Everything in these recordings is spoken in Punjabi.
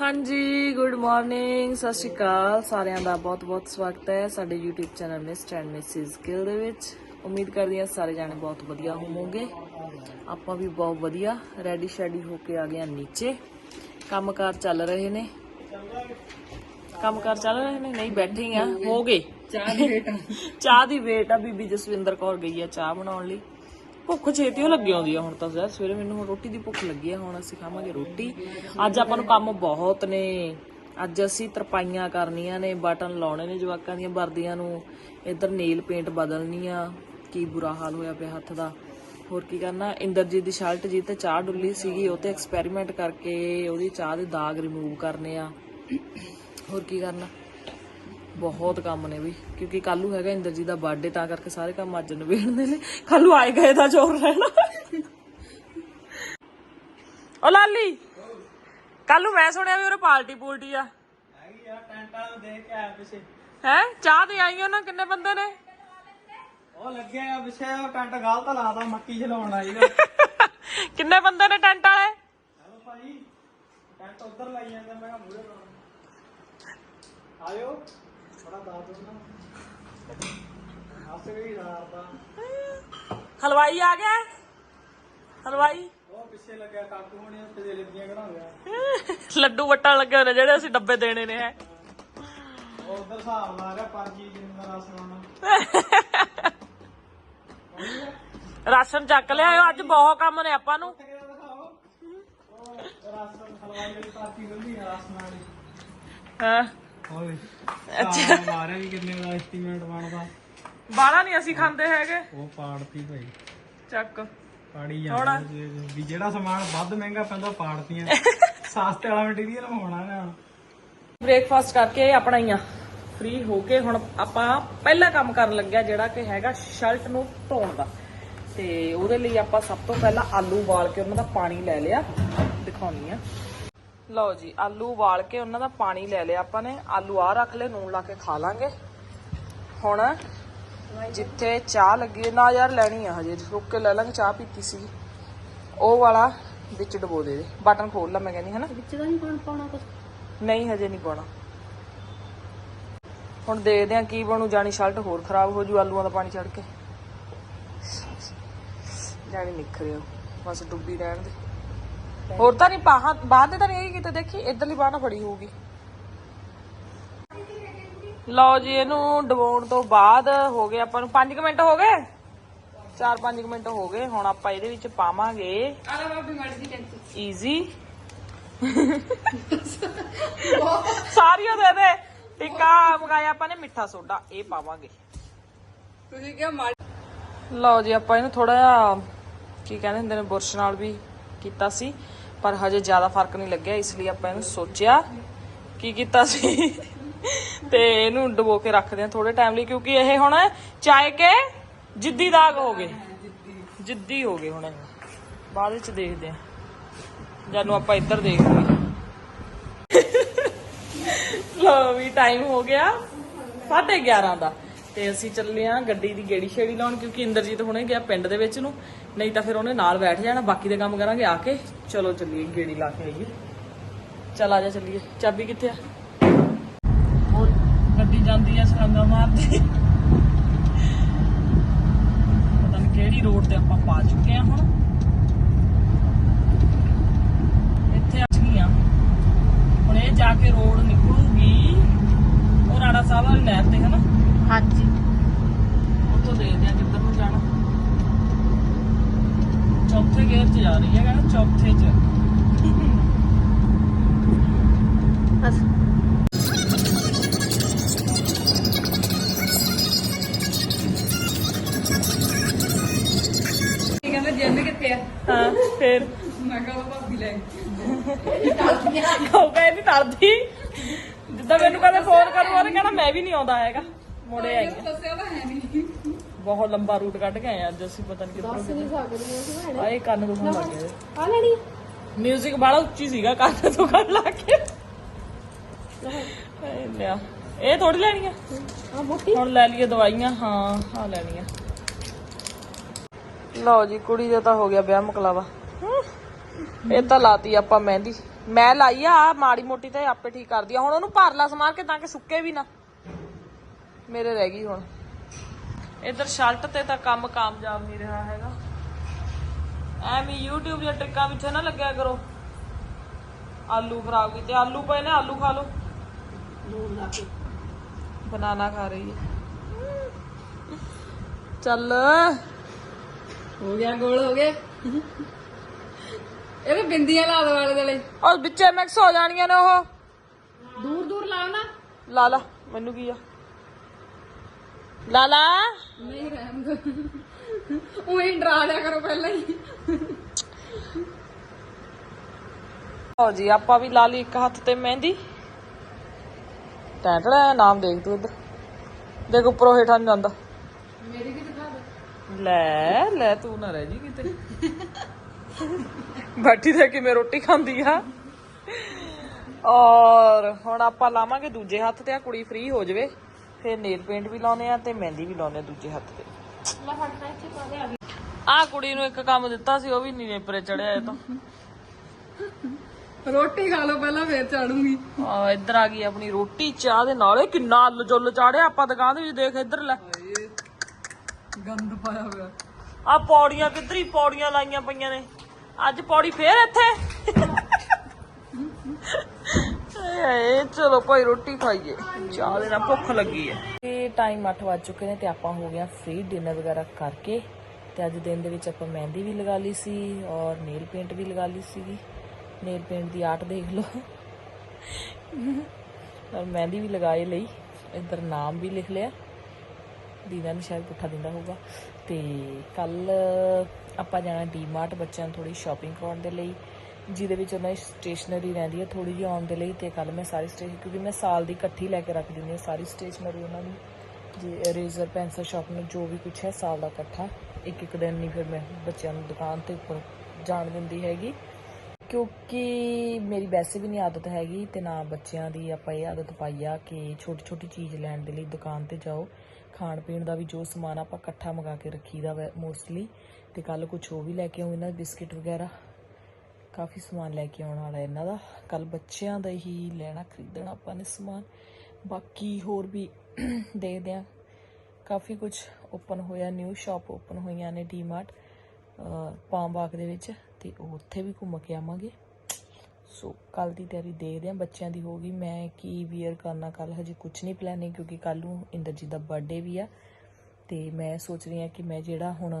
ਹਾਂਜੀ ਗੁੱਡ ਮਾਰਨਿੰਗ ਸਤਿ ਸ਼੍ਰੀ ਅਕਾਲ। ਸਾਰਿਆਂ ਦਾ ਬਹੁਤ-ਬਹੁਤ ਸਵਾਗਤ ਹੈ ਸਾਡੇ YouTube channel mister and missus Gill ਦੇ ਵਿੱਚ। ਉਮੀਦ ਕਰਦੀ ਹਾਂ ਸਾਰੇ ਜਾਣੇ ਬਹੁਤ ਵਧੀਆ ਹੋਵੋਗੇ। ਆਪਾਂ ਵੀ ਬਹੁਤ ਵਧੀਆ ਰੈਡੀ ਸ਼ੈਡੀ ਹੋ ਕੇ ਆ ਗਏ ਹਾਂ ਨੀਚੇ। ਕੰਮਕਾਰ ਚੱਲ ਰਹੇ ਨੇ। ਕੰਮਕਾਰ ਚੱਲ ਰਹੇ ਨੇ? ਨਹੀਂ ਬੈਠੇ ਹੀ ਆ ਹੋ ਗਏ। ਚਾਹ ਦੀ ਵੇਟ ਚਾਹ ਦੀ ਵੇਟ ਆ ਬੀਬੀ ਜਸਵਿੰਦਰ ਕੌਰ ਗਈ ਆ ਚਾਹ ਬਣਾਉਣ ਲਈ। ਭੁੱਖ ਛੇਤੀ ਲੱਗੀ ਆਉਂਦੀ ਆ ਹੁਣ ਤਾਂ ਯਾਰ ਸਵੇਰੇ ਮੈਨੂੰ ਹੁਣ ਰੋਟੀ ਦੀ ਭੁੱਖ ਲੱਗੀ ਆ, ਹੁਣ ਅਸੀਂ ਖਾਵਾਂਗੇ ਰੋਟੀ। ਅੱਜ ਆਪਾਂ ਨੂੰ ਕੰਮ ਬਹੁਤ ਨੇ। ਅੱਜ ਅਸੀਂ ਤਰਪਾਈਆਂ ਕਰਨੀਆਂ ਨੇ, ਬਟਨ ਲਾਉਣੇ ਨੇ ਜਵਾਕਾਂ ਦੀਆਂ, ਵਰਦੀਆਂ ਨੂੰ। ਇੱਧਰ ਨੇਲ ਪੇਂਟ ਬਦਲਣੀ ਆ, ਕੀ ਬੁਰਾ ਹਾਲ ਹੋਇਆ ਪਿਆ ਹੱਥ ਦਾ। ਹੋਰ ਕੀ ਕਰਨਾ, ਇੰਦਰਜੀਤ ਦੀ ਸ਼ਰਟ ਜੀ ਤੇ ਚਾਹ ਡੁੱਲੀ ਸੀਗੀ, ਉਹ ਤੇ ਐਕਸਪੈਰੀਮੈਂਟ ਕਰਕੇ ਉਹਦੀ ਚਾਹ ਦੇ ਦਾਗ ਰਿਮੂਵ ਕਰਨੇ ਆ। ਹੋਰ ਕੀ ਕਰਨਾ? ਬਹੁਤ ਕੰਮ ਨੇ ਵੀ ਕਿਉਂਕਿ ਕੱਲੂ ਹੈਗਾ ਇੰਦਰਜੀਤ ਦਾ ਬਰਥਡੇ ਤਾਂ ਕਰਕੇ ਸਾਰੇ ਕੰਮ ਅੱਜ ਨਵੇੜਨੇ ਨੇ। ਕੱਲੂ ਆਏ ਗਏ ਦਾ ਜ਼ੋਰ ਰਹਿਣਾ ਓ ਲਾਲੀ ਕੱਲੂ ਮੈਂ ਸੁਣਿਆ ਵੀ ਉਹਰੇ ਪਾਰਟੀ ਪੂਲਟੀ ਆ। ਹੈਗੀ ਆ ਟੈਂਟਾਂ ਨੂੰ ਦੇਖ ਕੇ ਆਇਆ ਪਿੱਛੇ ਹੈ? ਚਾਹ ਦੇ ਆਈ ਉਹਨਾਂ ਕਿੰਨੇ ਬੰਦੇ ਨੇ? ਉਹ ਲੱਗਿਆ ਆ ਪਿੱਛੇ ਉਹ ਟੈਂਟ ਗਲਤ ਲਾਦਾ ਮੱਕੀ ਚਲਾਉਣ ਆਈਦਾ ਕਿੰਨੇ ਬੰਦੇ ਨੇ ਟੈਂਟ ਵਾਲੇ? ਹੈਲੋ ਭਾਈ ਟੈਂਟ ਉਧਰ ਲਾਈ ਜਾਂਦਾ ਮੈਂ ਕਿਹਾ ਮੂਰੇ ਆਇਓ। ਹਲਵਾਈ ਆ ਗਿਆ? ਹਲਵਾਈ? ਉਹ ਪਿੱਛੇ ਲੱਗਿਆ ਕਾਕੂ ਹੋਣੀ ਉੱਤੇ ਦੇ ਲੱਦੀਆਂ ਕਢਾਉਂਦਾ ਲੱਡੂ ਵਟਣ ਲੱਗੇ ਨੇ ਜਿਹੜੇ ਅਸੀਂ ਡੱਬੇ ਦੇਣੇ ਨੇ ਹੈ। ਉਹ ਉਧਰ ਹਿਸਾਬ ਲਾ ਰਿਹਾ ਪਰਚੀ ਜਿੰਨਾ ਰਸ ਲਾਉਣਾ ਰਾਸ਼ਨ ਚੱਕ ਲਿਆਇਓ ਅੱਜ ਬਹੁਤ ਕੰਮ ਨੇ ਆਪਾਂ ਨੂੰ। ਹਲਵਾਈ ਹੁੰਦੀ ਹੀ। ਹਾਂ ਹੋਏ ਅੱਛਾ ਮਾਰਿਆ ਵੀ ਕਿੰਨੇ ਦਾ ਐਸਟੀਮੇਟ ਬਣਦਾ। ਬਾਹਲਾ ਨਹੀਂ ਅਸੀਂ ਖਾਂਦੇ ਹੈਗੇ। ਉਹ ਪਾੜਤੀ ਭਾਈ। ਚੱਕ। ਪਾੜੀ ਜਾਂਦਾ ਵੀ ਜਿਹੜਾ ਸਮਾਨ ਵੱਧ ਮਹਿੰਗਾ ਪੈਂਦਾ ਉਹ ਪਾੜਤੀਆਂ। ਸਸਤੇ ਵਾਲਾ ਮਟੀਰੀਅਲ ਹੋਣਾ ਨਾ। ਹੁਣ ਬ੍ਰੇਕਫਾਸਟ ਕਰਕੇ ਆਪਣਾ ਹੀ ਆ ਫ੍ਰੀ ਹੋ ਕੇ ਹੁਣ ਆਪਾਂ ਪਹਿਲਾ ਕੰਮ ਕਰਨ ਲੱਗਿਆ ਜਿਹੜਾ ਕਿ ਹੈਗਾ ਸ਼ਰਟ ਨੂੰ ਧੋਣ ਦਾ। ਤੇ ਉਹਦੇ ਲਈ ਆਪਾਂ ਸਭ ਤੋਂ ਪਹਿਲਾਂ ਆਲੂ ਉਬਾਲ ਕੇ ਉਹਨਾਂ ਦਾ ਪਾਣੀ ਲੈ ਲਿਆ। ਦਿਖਾਉਣੀ ਆ। ਲਓ ਜੀ ਆਲੂ ਉਬਾਲ ਕੇ ਉਹਨਾਂ ਦਾ ਪਾਣੀ ਲੈ ਲਿਆ ਆਪਾਂ ਨੇ। ਆਲੂ ਆ ਰੱਖ ਲਏ ਨੂਨ ਲਾ ਕੇ ਖਾ ਲਾਂਗੇ। ਹੁਣ ਜਿੱਥੇ ਚਾਹ ਲੱਗੀ ਨਾ ਯਾਰ ਲੈਣੀ ਆ ਹਜੇ ਰੁੱਕ ਕੇ ਲੈ ਲਾਂਗੇ ਚਾਹ ਪੀਤੀ ਸੀ ਉਹ ਵਾਲਾ ਵਿੱਚ ਡਬੋ ਦੇ ਦੇ ਬਟਨ ਖੋਲ ਲਾ ਮੈਂ ਕਹਿੰਦੀ ਹਨਾ? ਵਿੱਚ ਤਾਂ ਨਹੀਂ ਪਾਉਣਾ ਕੁਝ ਨਹੀਂ ਹਜੇ ਨਹੀਂ ਪਾਉਣਾ। ਹੁਣ ਦੇਖਦੇ ਆ ਕੀ ਬਣੂ ਜਾਣੀ ਸ਼ਰਟ ਹੋਰ ਖਰਾਬ ਹੋ ਜੂ ਆਲੂਆਂ ਦਾ ਪਾਣੀ ਚੜ ਕੇ। ਜਾਣੀ ਨਿਖਰਿਓ ਬਸ ਡੁੱਬੀ ਰਹਿਣ ਦੇ। ਹੋਰ ਤਾਂ ਨਹੀਂ ਬਾਹਾਂ ਬਾਹਰ ਦੇ ਤਾਂ ਨਹੀਂ ਕਿਤੇ ਦੇਖੀ ਇਧਰਲੀ ਬਾਹ ਨਾ ਫੜੀ ਹੋਊਗੀ। ਲਓ ਜੀ ਇਹਨੂੰ ਡਬਾਉਣ ਤੋਂ ਬਾਅਦ ਹੋ ਗਏ ਆਪਾਂ ਨੂੰ 5 ਮਿੰਟ ਹੋ ਗਏ? 4-5 ਮਿੰਟ ਹੋ ਗਏ ਹੁਣ ਆਪਾਂ ਇਹਦੇ ਵਿੱਚ ਪਾਵਾਂਗੇ। ਈਜ਼ੀ ਸਾਰੀਆਂ ਦੇ ਦੇ। ਟਿੱਕਾ ਮੰਗਾਇਆ ਆਪਾਂ ਨੇ ਮਿੱਠਾ ਸੋਡਾ ਇਹ ਪਾਵਾਂਗੇ। ਤੁਸੀਂ ਕਿਹਾ ਲਓ ਜੀ ਆਪਾਂ ਇਹਨੂੰ ਥੋੜਾ ਜਿਹਾ ਕੀ ਕਹਿੰਦੇ ਹੁੰਦੇ ਨੇ ਬੁਰਸ਼ ਨਾਲ ਵੀ ਕੀਤਾ ਸੀ। ਪਰ ਹਜੇ ਜ਼ਿਆਦਾ ਫ਼ਰਕ ਨਹੀਂ ਲੱਗਿਆ, ਇਸ ਲਈ ਆਪਾਂ ਇਹਨੂੰ ਸੋਚਿਆ ਕੀ ਕੀਤਾ ਸੀ। ਤੇ ਇਹਨੂੰ ਡਬੋ ਕੇ ਰੱਖਦੇ ਆ ਥੋੜੇ ਟਾਈਮ ਲਈ, ਕਿਉਂਕਿ ਇਹ ਹੁਣ ਚਾਏ ਕੇ ਜਿੱਦੀ ਦਾਗ ਹੋ ਗਏ। ਜਿੱਦੀ ਹੋ ਗਏ ਹੁਣ ਇਹ ਬਾਅਦ ਵਿੱਚ ਦੇਖਦੇ ਆ ਜਾਨੂੰ ਆਪਾਂ ਇੱਧਰ ਦੇਖਦੇ ਲੋ ਵੀ ਟਾਈਮ ਹੋ ਗਿਆ। 11:30 ਦਾ। ਤੇ ਅਸੀਂ ਚੱਲੇ ਆ ਗੱਡੀ ਦੀ ਗੇੜੀ ਛੇੜੀ ਲਾਉਣ, ਕਿਉਂਕਿ ਇੰਦਰਜੀਤ ਹੁਣੇ ਗਿਆ ਪਿੰਡ ਦੇ ਵਿੱਚ ਨੂੰ। ਨਹੀਂ ਤਾਂ ਫਿਰ ਉਹਨੇ ਨਾਲ ਬੈਠ ਜਾਣਾ, ਬਾਕੀ ਦੇ ਕੰਮ ਕਰਾਂਗੇ ਆ ਕੇ। ਚਲੋ ਚੱਲੀਏ, ਗੇੜੀ ਲਾ ਕੇ ਆਈਏ। ਚੱਲ ਆ ਜਾ ਚੱਲੀਏ। ਚਾਬੀ ਕਿੱਥੇ ਆ? ਉਹ ਗੱਡੀ ਜਾਂਦੀ ਆ ਸਰੰਗਾ ਮਾਰਦੀ। ਪਤਾ ਨਹੀਂ ਕਿਹੜੀ ਰੋਡ ਤੇ ਆਪਾਂ ਪਾ ਚੁੱਕੇ ਆ ਹੁਣ। ਇੱਥੇ ਆ ਗਈਆਂ। ਹੁਣ ਇਹ ਜਾ ਕੇ ਰੋਡ ਨਿਕਲੂਗੀ ਉਹ ਰਾੜਾ ਸਾਹਿਬ ਵਾਲੀ ਨਹਿਰ ਤੇ ਹਨਾ ਹਾਂਜੀ ਉੱਥੋਂ ਦੇਖਦੇ ਆ ਕਿੱਧਰ ਨੂੰ ਜਾਣਾ ਚੌਥੇ ਗੇਅਰ 'ਚ ਜਾ ਰਹੀ ਹੈ ਕਹਿੰਦਾ ਚੌਥੇ 'ਚ। ਬਸ। ਹਾਂ ਫੇਰ। ਮੈਂ ਕਹਾਂ ਭਾਬੀ ਲੈ ਉਹ ਕਹਿੰਦੀ ਤੜਦੀ ਜਿੱਦਾਂ ਮੈਨੂੰ ਕਹਿੰਦੇ ਫੋਨ ਕਰੂ ਉਹਨੇ ਕਹਿਣਾ ਮੈਂ ਵੀ ਨਹੀਂ ਆਉਂਦਾ ਹੈਗਾ। ਮੋੜੇ ਆਈ ਆ। ਬਹੁਤ ਲੰਬਾ ਰੂਟ ਕੱਢ ਕੇ ਆਏ ਅੱਜ ਅਸੀਂ ਪਤਾ ਨਹੀਂ ਕਿੱਧਰੋਂ ਗਏ ਆਏ ਕੰਨ ਦੁਖਣ ਲੱਗ ਗਏ। ਆ ਲੈਣੀ ਮਿਊਜ਼ਿਕ ਬੜਾ ਉੱਚੀ ਸੀਗਾ ਕੰਨ ਦੁਖਣ ਲੱਗ ਗਿਆ ਇਹ ਲਿਆ। ਇਹ ਥੋੜੀ ਲੈਣੀ ਆ? ਆ ਮੋਟੀ ਹੁਣ ਲੈ ਲਈਏ ਦਵਾਈਆਂ ਹਾਂ ਆ ਲੈਣੀਆਂ। ਲਓ ਜੀ ਕੁੜੀ ਦਾ ਤਾਂ ਹੋ ਗਿਆ ਵਿਆਹ ਮੁਕਲਾਵਾ। ਇਹ ਤਾਂ ਲਾਤੀ ਆਪਾਂ ਮਹਿੰਦੀ। ਮੈਂ ਲਾਈ ਆ ਮਾੜੀ ਮੋਟੀ ਤੇ ਆਪੇ ਠੀਕ ਕਰਦੀ ਆ। ਹੁਣ ਉਹਨੂੰ ਭਰ ਲਾ ਸਮਾਰ ਕੇ ਤਾਂ ਕਿ ਸੁੱਕੇ ਵੀ ਨਾ। ਮੇਰੇ ਰਹਿ ਗਈ ਹੁਣ। ਇਧਰ ਸ਼ਰਟ ਤੇ ਤਾਂ ਕੰਮ ਕਾਮਯਾਬ ਨਹੀਂ ਰਿਹਾ ਹੈਗਾ। ਐਵੇਂ YouTube ਦੀਆਂ ਟ੍ਰਿਕਾਂ ਵਿੱਚ ਨਾ ਲੱਗਿਆ ਕਰੋ। ਆਲੂ ਖਰਾਬ ਕੀਤੇ। ਆਲੂ ਪਏ ਨੇ ਆਲੂ ਖਾ ਲਓ। ਬਨਾਨਾ ਖਾ ਰਹੀ ਹੈ। ਚੱਲ। ਹੋ ਗਿਆ ਗੋਲ ਹੋ ਗਏ ਇਹ ਵੀ ਬਿੰਦੀਆਂ ਲਾ ਦੋ ਵਾਲੇ ਦੇ ਔਰ ਵਿੱਚੇ ਮਿਕਸ ਹੋ ਜਾਣੀਆਂ ਨੇ ਉਹ। ਦੂਰ ਦੂਰ ਲਾਓ ਨਾ। ਲਾ ਲਾ। ਮੈਨੂੰ ਕੀ ਆ? ਲਾ ਲਾ ਨਹੀਂ ਰਹਿਣ ਦੋ। ਉਹੀ ਡਰਾ ਲਿਆ ਕਰੋ ਪਹਿਲਾਂ ਹੀ। ਲਓ ਜੀ ਆਪਾਂ ਵੀ ਲਾ ਲਈ ਇੱਕ ਹੱਥ ਤੇ ਮਹਿੰਦੀ। ਟੈਟੜਾ ਨਾਮ ਦੇਖ ਤੂੰ ਇੱਧਰ। ਦੇਖ ਉੱਪਰੋਂ ਹੇਠਾਂ ਨੂੰ ਜਾਂਦਾ। ਮੇਰੀ ਵੀ ਦਿਖਾ ਦੇ। ਲੈ ਲੈ ਤੂੰ ਨਾ ਰਹਿ ਜੀ ਕਿਤੇ। ਬੈਠੀ ਤੇ ਕਿਵੇਂ ਰੋਟੀ ਖਾਂਦੀ ਆ। ਔਰ ਹੁਣ ਆਪਾਂ ਲਾਵਾਂਗੇ ਦੂਜੇ ਹੱਥ ਤੇ ਆ ਕੁੜੀ ਫ੍ਰੀ ਹੋ ਜਾਵੇ। ਫਿਰ ਨੇਲ ਪੇਂਟ ਵੀ ਲਾਉਨੇ ਆ ਤੇ ਮਹਿੰਦੀ ਵੀ ਲਾਉਨੇ ਆ ਦੂਜੇ ਹੱਥ ਤੇ। ਲੈ ਫੜਨਾ ਇੱਥੇ ਪਾ ਦੇ ਆ ਗਈ ਆ ਕੁੜੀ ਨੂੰ ਇੱਕ ਕੰਮ ਦਿੱਤਾ ਸੀ ਉਹ ਵੀ ਨਹੀਂ ਨੇਪਰੇ ਚੜਿਆ ਇਹ ਤਾਂ। ਰੋਟੀ ਖਾ ਲਓ ਪਹਿਲਾਂ ਫੇਰ ਚਾੜੂਗੀ। ਆ ਇੱਧਰ ਆ ਗਈ ਆਪਣੀ ਰੋਟੀ ਚਾਹ ਦੇ ਨਾਲੇ ਕਿੰਨਾ ਅੱਲ ਜੁੱਲ ਚਾੜਿਆ ਆਪਾਂ ਦੁਕਾਨ ਦੇ ਵਿੱਚ ਦੇਖ ਇੱਧਰ ਲੈ। ਗੰਦ ਪਾਇਆ ਹੋਇਆ। ਆ ਪੌੜੀਆਂ ਕਿੱਧਰ ਹੀ ਪੌੜੀਆਂ ਲਾਈਆਂ ਪਈਆਂ ਨੇ। ਅੱਜ ਪੌੜੀ ਫੇਰ ਇੱਥੇ। ਏ ਚਲੋ ਭਾਈ ਰੋਟੀ ਖਾਈਏ। ਚਾਹ ਦੇ ਨਾਲ ਭੁੱਖ ਲੱਗੀ ਹੈ। ਇਹ ਟਾਈਮ 8 ਵੱਜ ਚੁੱਕੇ ਨੇ ਤੇ ਆਪਾਂ ਹੋ ਗਿਆ ਫ੍ਰੀ ਡਿਨਰ ਵਗੈਰਾ ਕਰਕੇ। ਤੇ ਅੱਜ ਦਿਨ ਦੇ ਵਿੱਚ ਆਪਾਂ ਮਹਿੰਦੀ ਵੀ ਲਗਾ ਲਈ ਸੀ ਔਰ ਨੇਲ ਪੇਂਟ ਵੀ ਲਗਾ ਲਈ ਸੀਗੀ। ਨੇਲ ਪੇਂਟ ਦੀ ਆਰਟ ਦੇਖ ਲਓ। ਔਰ ਮਹਿੰਦੀ ਵੀ ਲਗਾਏ ਲਈ। ਇੱਧਰ ਨਾਮ ਵੀ ਲਿਖ ਲਿਆ। ਦੀਨਾ ਨੂੰ ਸ਼ਾਇਦ ਪੁੱਠਾ ਦਿੰਦਾ ਹੋਊਗਾ। ਤੇ ਕੱਲ ਆਪਾਂ ਜਾਣਾ ਡੀਮਾਰਟ ਬੱਚਿਆਂ ਨੂੰ ਥੋੜੀ ਸ਼ਾਪਿੰਗ ਕਰਾਉਣ ਦੇ ਲਈ। ਜਿਹਦੇ ਵਿੱਚ ਉਹਨਾਂ ਦੀ ਸਟੇਸ਼ਨਰੀ ਰਹਿੰਦੀ ਹੈ ਥੋੜੀ ਜਿਹੀ ਆਉਣ ਦੇ ਲਈ ਤੇ ਕੱਲ ਮੈਂ ਸਾਰੀ ਸਟੇਸ਼ਨ ਕਿਉਂਕਿ ਮੈਂ ਸਾਲ ਦੀ ਇਕੱਠੀ ਲੈ ਕੇ ਰੱਖ ਦਿੰਦੀ ਹਾਂ, ਸਾਰੀ ਸਟੇਸ਼ਨਰੀ ਉਹਨਾਂ ਦੀ, ਜੇ ਇਰੇਜ਼ਰ ਪੈਨਸਲ ਸ਼ਾਰਪਨਰ ਜੋ ਵੀ ਕੁਝ ਹੈ, ਸਾਲ ਦਾ ਇਕੱਠਾ। ਇੱਕ ਇੱਕ ਦਿਨ ਨਹੀਂ ਫਿਰ ਮੈਂ ਬੱਚਿਆਂ ਨੂੰ ਦੁਕਾਨ ਤੇ ਉੱਪਰ ਜਾਣ ਦਿੰਦੀ ਹੈਗੀ। ਕਿਉਂਕਿ ਮੇਰੀ ਵੈਸੇ ਵੀ ਨਹੀਂ ਆਦਤ ਹੈਗੀ ਤੇ ਨਾ ਬੱਚਿਆਂ ਦੀ ਆਪਾਂ ਇਹ ਆਦਤ ਪਾਈ ਆ ਕਿ ਛੋਟੀ ਛੋਟੀ ਚੀਜ਼ ਲੈਣ ਦੇ ਲਈ ਦੁਕਾਨ ਤੇ ਜਾਓ। ਖਾਣ ਪੀਣ ਦਾ ਵੀ ਜੋ ਸਮਾਨ ਆਪਾਂ ਇਕੱਠਾ ਮੰਗਾ ਕੇ ਰੱਖੀਦਾ ਵਾ ਮੋਸਟਲੀ ਤੇ ਕੱਲ ਕੁਝ ਉਹ ਵੀ ਲੈ ਕੇ ਆਉਂ ਇਹਨਾਂ ਦੇ ਬਿਸਕਿਟ ਵਗੈਰਾ। ਕਾਫੀ ਸਮਾਨ ਲੈ ਕੇ ਆਉਣ ਵਾਲਾ ਇਹਨਾਂ ਦਾ। ਕੱਲ ਬੱਚਿਆਂ ਦਾ ਹੀ ਲੈਣਾ, ਖਰੀਦਣਾ ਆਪਾਂ ਨੇ ਸਮਾਨ। ਬਾਕੀ ਹੋਰ ਵੀ ਦੇਖਦੇ ਆ ਕਾਫੀ ਕੁਝ ਓਪਨ ਹੋਇਆ ਨਿਊ ਸ਼ਾਪ ਓਪਨ ਹੋਈਆਂ ਨੇ ਡੀਮਾਰਟ ਪਾਮ ਬਾਗ ਦੇ ਵਿੱਚ ਤੇ ਉਹ ਉੱਥੇ ਵੀ ਘੁੰਮ ਕੇ ਆਵਾਂਗੇ। ਸੋ ਕੱਲ ਦੀ ਤਿਆਰੀ ਦੇਖਦੇ ਆ ਬੱਚਿਆਂ ਦੀ ਹੋ ਗਈ। ਮੈਂ ਕੀ ਵੀਅਰ ਕਰਨਾ ਕੱਲ ਹਜੇ ਕੁਝ ਨਹੀਂ ਪਲਾਨਿੰਗ ਕਿਉਂਕਿ ਕੱਲ ਨੂੰ ਇੰਦਰਜੀਤ ਦਾ ਬਰਥਡੇ ਵੀ ਆ। ਤੇ ਮੈਂ ਸੋਚ ਰਹੀ ਹਾਂ ਕਿ ਮੈਂ ਜਿਹੜਾ ਹੁਣ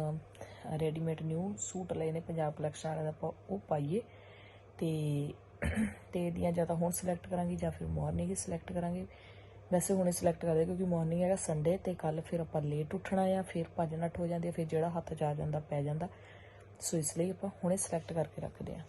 ਰੈਡੀਮੇਡ ਨਿਊ ਸੂਟ ਲਏ ਨੇ ਪੰਜਾਬ ਕਲੈਕਸ਼ਨ ਵਾਲਿਆਂ ਦਾ ਆਪਾਂ ਉਹ ਪਾਈਏ। ਤੇ ਤੇ ਇਹਦੀਆਂ ਜਾਂ ਤਾਂ ਹੁਣ ਸਿਲੈਕਟ ਕਰਾਂਗੀ ਜਾਂ ਫਿਰ ਮਾਰਨਿੰਗ ਹੀ ਸਿਲੈਕਟ ਕਰਾਂਗੇ। ਵੈਸੇ ਹੁਣੇ ਸਿਲੈਕਟ ਕਰਦੇ ਕਿਉਂਕਿ ਮਾਰਨਿੰਗ ਹੈਗਾ ਸੰਡੇ ਤੇ ਕੱਲ ਫਿਰ ਆਪਾਂ ਲੇਟ ਉੱਠਣਾ ਆ, ਫਿਰ ਭੱਜ ਨੱਠ ਹੋ ਜਾਂਦੀ ਆ, ਫਿਰ ਜਿਹੜਾ ਹੱਥ 'ਚ ਆ ਜਾਂਦਾ, ਪੈ ਜਾਂਦਾ। ਸੋ ਇਸ ਲਈ ਆਪਾਂ ਹੁਣੇ ਸਿਲੈਕਟ ਕਰਕੇ ਰੱਖਦੇ ਆ।